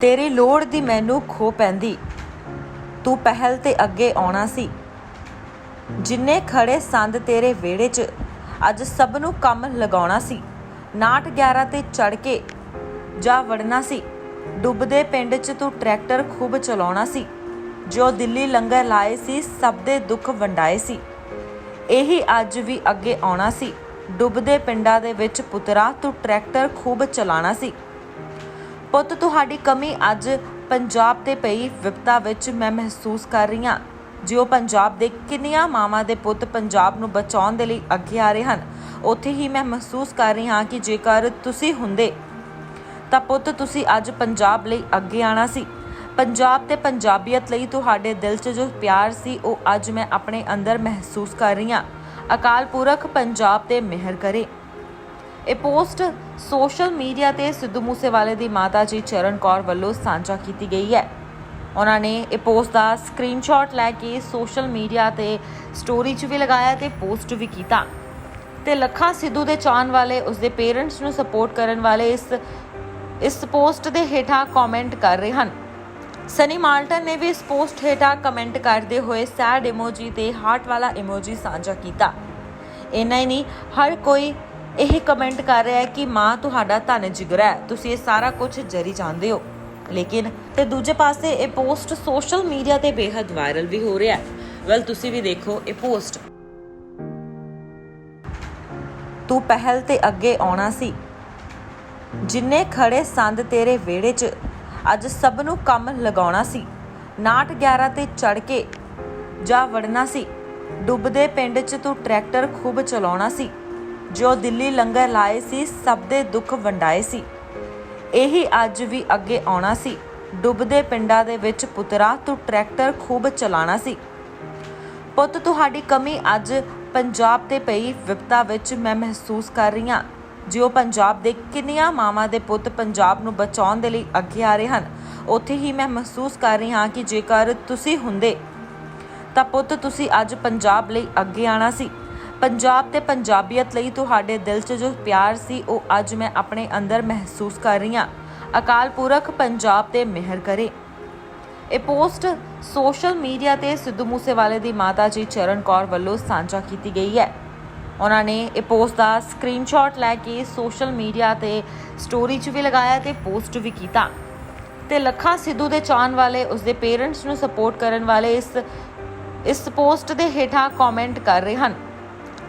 ਤੇਰੀ ਲੋੜ ਦੀ ਮੈਨੂੰ ਖੋ ਪੈਂਦੀ। ਤੂੰ ਪਹਿਲ ਤੇ ਅੱਗੇ ਆਉਣਾ ਸੀ। ਜਿੰਨੇ ਖੜੇ ਸੰਦ ਤੇਰੇ ਵਿਹੜੇ 'ਚ, ਅੱਜ ਸਭ ਨੂੰ ਕੰਮ ਲਗਾਉਣਾ ਸੀ। ਨਾਟ 11 ਤੇ ਚੜ ਕੇ ਜਾ ਵੜਨਾ ਸੀ। ਡੁੱਬਦੇ ਪਿੰਡ 'ਚ ਤੂੰ ਟਰੈਕਟਰ ਖੂਬ ਚਲਾਉਣਾ ਸੀ। ਜੋ ਦਿੱਲੀ ਲੰਗਰ ਲਾਏ ਸੀ, ਸਭ ਦੇ ਦੁੱਖ ਵੰਡਾਏ ਸੀ। ਇਹੀ ਅੱਜ ਵੀ ਅੱਗੇ ਆਉਣਾ ਸੀ। ਡੁੱਬਦੇ ਪਿੰਡਾਂ ਦੇ ਵਿੱਚ ਪੁੱਤਰਾ, ਤੂੰ ਟਰੈਕਟਰ ਖੂਬ ਚਲਾਉਣਾ ਸੀ। ਪੁੱਤ, ਤੁਹਾਡੀ ਕਮੀ ਅੱਜ ਪੰਜਾਬ ਤੇ ਪਈ ਵਿਪਤਾ ਵਿੱਚ ਮੈਂ ਮਹਿਸੂਸ ਕਰ ਰਹੀ ਹਾਂ। ਜਿਉ ਪੰਜਾਬ ਦੇ ਕਿੰਨੀਆਂ ਮਾਵਾਂ ਦੇ ਪੁੱਤ ਪੰਜਾਬ ਨੂੰ ਬਚਾਉਣ ਦੇ ਲਈ ਅੱਗੇ ਆ ਰਹੇ ਹਨ, ਉੱਥੇ ਹੀ ਮੈਂ ਮਹਿਸੂਸ ਕਰ ਰਹੀ ਹਾਂ ਕਿ ਜੇਕਰ ਤੁਸੀਂ ਹੁੰਦੇ, ਤਾਂ ਪੁੱਤ ਤੁਸੀਂ ਅੱਜ ਪੰਜਾਬ ਲਈ ਅੱਗੇ ਆਣਾ ਸੀ। ਪੰਜਾਬ ਤੇ ਪੰਜਾਬੀਅਤ ਲਈ ਤੁਹਾਡੇ ਦਿਲ 'ਚ ਜੋ ਪਿਆਰ ਸੀ, ਉਹ ਅੱਜ ਮੈਂ ਆਪਣੇ ਅੰਦਰ ਮਹਿਸੂਸ ਕਰ ਰਹੀ ਹਾਂ। ਅਕਾਲ ਪੁਰਖ ਪੰਜਾਬ ਤੇ ਮਿਹਰ ਕਰੇ। ਇਹ ਪੋਸਟ ਸੋਸ਼ਲ ਮੀਡੀਆ ਤੇ ਸਿੱਧੂ ਮੂਸੇਵਾਲੇ ਦੀ ਮਾਤਾ ਜੀ ਚਰਨ ਕੌਰ ਵੱਲੋਂ ਸਾਂਝਾ ਕੀਤੀ ਗਈ ਹੈ। ਉਹਨਾਂ ਨੇ ਇਹ ਪੋਸਟ ਦਾ ਸਕਰੀਨਸ਼ਾਟ ਲੈ ਕੇ ਸੋਸ਼ਲ ਮੀਡੀਆ ਤੇ ਸਟੋਰੀ 'ਚ ਵੀ ਲਗਾਇਆ ਤੇ ਪੋਸਟ ਵੀ ਕੀਤਾ। ਤੇ ਲੱਖਾਂ ਸਿੱਧੂ ਦੇ ਚਾਹਣ ਵਾਲੇ ਉਸਦੇ ਪੇਰੈਂਟਸ ਨੂੰ ਸਪੋਰਟ ਕਰਨ ਵਾਲੇ ਇਸ ਇਸ ਪੋਸਟ ਦੇ ਹੇਠਾਂ ਕਮੈਂਟ ਕਰ ਰਹੇ ਹਨ। ਸਨੀ ਮਾਲਟਨ ਨੇ ਵੀ ਇਸ ਪੋਸਟ ਹੇਠਾਂ ਕਮੈਂਟ ਕਰਦੇ ਹੋਏ ਸੈਡ ਇਮੋਜੀ ਤੇ ਹਾਰਟ ਵਾਲਾ ਇਮੋਜੀ ਸਾਂਝਾ ਕੀਤਾ। ਇੰਨਾ ਹੀ ਨਹੀਂ, ਹਰ ਕੋਈ ਇਹ ਕਮੈਂਟ ਕਰ ਰਿਹਾ ਹੈ ਕਿ ਮਾਂ ਤੁਹਾਡਾ ਧਨ ਜਿਗਰਾ ਹੈ। ਤੁਸੀਂ ਇਹ ਸਾਰਾ ਕੁਝ ਜਰੀ ਜਾਣਦੇ ਹੋ। ਲੇਕਿਨ ਤੇ ਦੂਜੇ ਪਾਸੇ ਇਹ ਪੋਸਟ ਸੋਸ਼ਲ ਮੀਡੀਆ ਤੇ ਬੇਹੱਦ ਵਾਇਰਲ ਵੀ ਹੋ ਰਿਹਾ ਹੈ। ਵੈਲ ਤੁਸੀਂ ਵੀ ਦੇਖੋ ਇਹ ਪੋਸਟ। ਤੂੰ ਪਹਿਲ ਤੇ ਅੱਗੇ ਆਉਣਾ ਸੀ। ਜਿੰਨੇ ਖੜੇ ਸੰਦ ਤੇਰੇ ਵਿਹੜੇ 'ਚ, ਅੱਜ ਸਭ ਨੂੰ ਕੰਮ ਲਗਾਉਣਾ ਸੀ। ਨਾਟ 11 ਤੇ ਚੜ ਕੇ ਜਾ ਵੜਨਾ ਸੀ। ਡੁੱਬਦੇ ਪਿੰਡ 'ਚ ਤੂੰ ਟਰੈਕਟਰ ਖੂਬ ਚਲਾਉਣਾ ਸੀ। ਜੋ ਦਿੱਲੀ ਲੰਗਰ ਲਾਏ ਸੀ, ਸਭ ਦੇ ਦੁੱਖ ਵੰਡਾਏ ਸੀ। ਇਹੀ ਅੱਜ ਵੀ ਅੱਗੇ ਆਉਣਾ ਸੀ। ਡੁੱਬਦੇ ਪਿੰਡਾਂ ਦੇ ਵਿੱਚ ਪੁੱਤਰਾ, ਤੂੰ ਟਰੈਕਟਰ ਖੂਬ ਚਲਾਉਣਾ ਸੀ। ਪੁੱਤ, ਤੁਹਾਡੀ ਕਮੀ ਅੱਜ ਪੰਜਾਬ ਤੇ ਪਈ। ਵਿਪਤਾ ਵਿੱਚ ਮੈਂ ਮਹਿਸੂਸ ਕਰ ਰਹੀ ਹਾਂ ਜਿਉ ਪੰਜਾਬ ਦੇ ਕਿੰਨੀਆਂ ਮਾਵਾਂ ਦੇ ਪੁੱਤ ਪੰਜਾਬ ਨੂੰ ਬਚਾਉਣ ਦੇ ਲਈ ਅੱਗੇ ਆ ਰਹੇ ਹਨ। ਉੱਥੇ ਹੀ ਮੈਂ ਮਹਿਸੂਸ ਕਰ ਰਹੀ ਹਾਂ ਕਿ ਜੇਕਰ ਤੁਸੀਂ ਹੁੰਦੇ, ਤਾਂ ਪੁੱਤ, ਤੁਸੀਂ ਅੱਜ ਪੰਜਾਬ ਲਈ ਅੱਗੇ ਆਣਾ ਸੀ। ਪੰਜਾਬ ਤੇ ਪੰਜਾਬੀਅਤ ਲਈ ਤੁਹਾਡੇ ਦਿਲ 'ਚ ਜੋ ਪਿਆਰ ਸੀ, ਉਹ ਅੱਜ ਮੈਂ ਆਪਣੇ ਅੰਦਰ ਮਹਿਸੂਸ ਕਰ ਰਹੀ ਹਾਂ। ਅਕਾਲ ਪੁਰਖ ਪੰਜਾਬ ਤੇ ਮਿਹਰ ਕਰੇ। ਇਹ ਪੋਸਟ ਸੋਸ਼ਲ ਮੀਡੀਆ ਤੇ ਸਿੱਧੂ ਮੂਸੇਵਾਲੇ ਦੀ ਮਾਤਾ ਜੀ ਚਰਨ ਕੌਰ ਵੱਲੋਂ ਸਾਂਝਾ ਕੀਤੀ ਗਈ ਹੈ। ਉਹਨਾਂ ਨੇ ਇਹ ਪੋਸਟ ਦਾ ਸਕਰੀਨਸ਼ਾਟ ਲੈ ਕੇ ਸੋਸ਼ਲ ਮੀਡੀਆ ਤੇ ਸਟੋਰੀ 'ਚ ਵੀ ਲਗਾਇਆ ਤੇ ਪੋਸਟ ਵੀ ਕੀਤਾ। ਤੇ ਲੱਖਾਂ ਸਿੱਧੂ ਦੇ ਚਾਹਣ ਵਾਲੇ ਉਸਦੇ ਪੇਰੈਂਟਸ ਨੂੰ ਸਪੋਰਟ ਕਰਨ ਵਾਲੇ ਇਸ ਇਸ ਪੋਸਟ ਦੇ ਹੇਠਾਂ ਕਮੈਂਟ ਕਰ ਰਹੇ ਹਨ।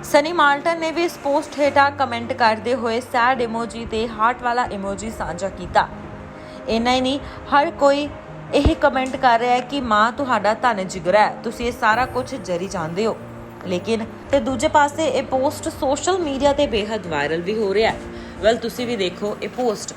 ਸਨੀ ਮਾਲਟਨ ਨੇ ਵੀ ਇਸ ਪੋਸਟ ਹੇਠਾਂ ਕਮੈਂਟ ਕਰਦੇ ਹੋਏ ਸੈਡ ਇਮੋਜੀ ਤੇ ਹਾਰਟ ਵਾਲਾ ਇਮੋਜੀ ਸਾਂਝਾ ਕੀਤਾ। ਇੰਨਾ ਹੀ ਨਹੀਂ, ਹਰ ਕੋਈ ਇਹ ਕਮੈਂਟ ਕਰ ਰਿਹਾ ਹੈ ਕਿ ਮਾਂ ਤੁਹਾਡਾ ਧਨ ਜਿਗਰਾ ਹੈ, ਤੁਸੀਂ ਇਹ ਸਾਰਾ ਕੁਝ ਜਰੀ ਜਾਣਦੇ ਹੋ। ਲੇਕਿਨ ਤੇ ਦੂਜੇ ਪਾਸੇ ਇਹ ਪੋਸਟ ਸੋਸ਼ਲ ਮੀਡੀਆ ਤੇ ਬੇਹੱਦ ਵਾਇਰਲ ਵੀ ਹੋ ਰਿਹਾ ਹੈ। ਵੈਲ ਤੁਸੀਂ ਵੀ ਦੇਖੋ ਇਹ ਪੋਸਟ।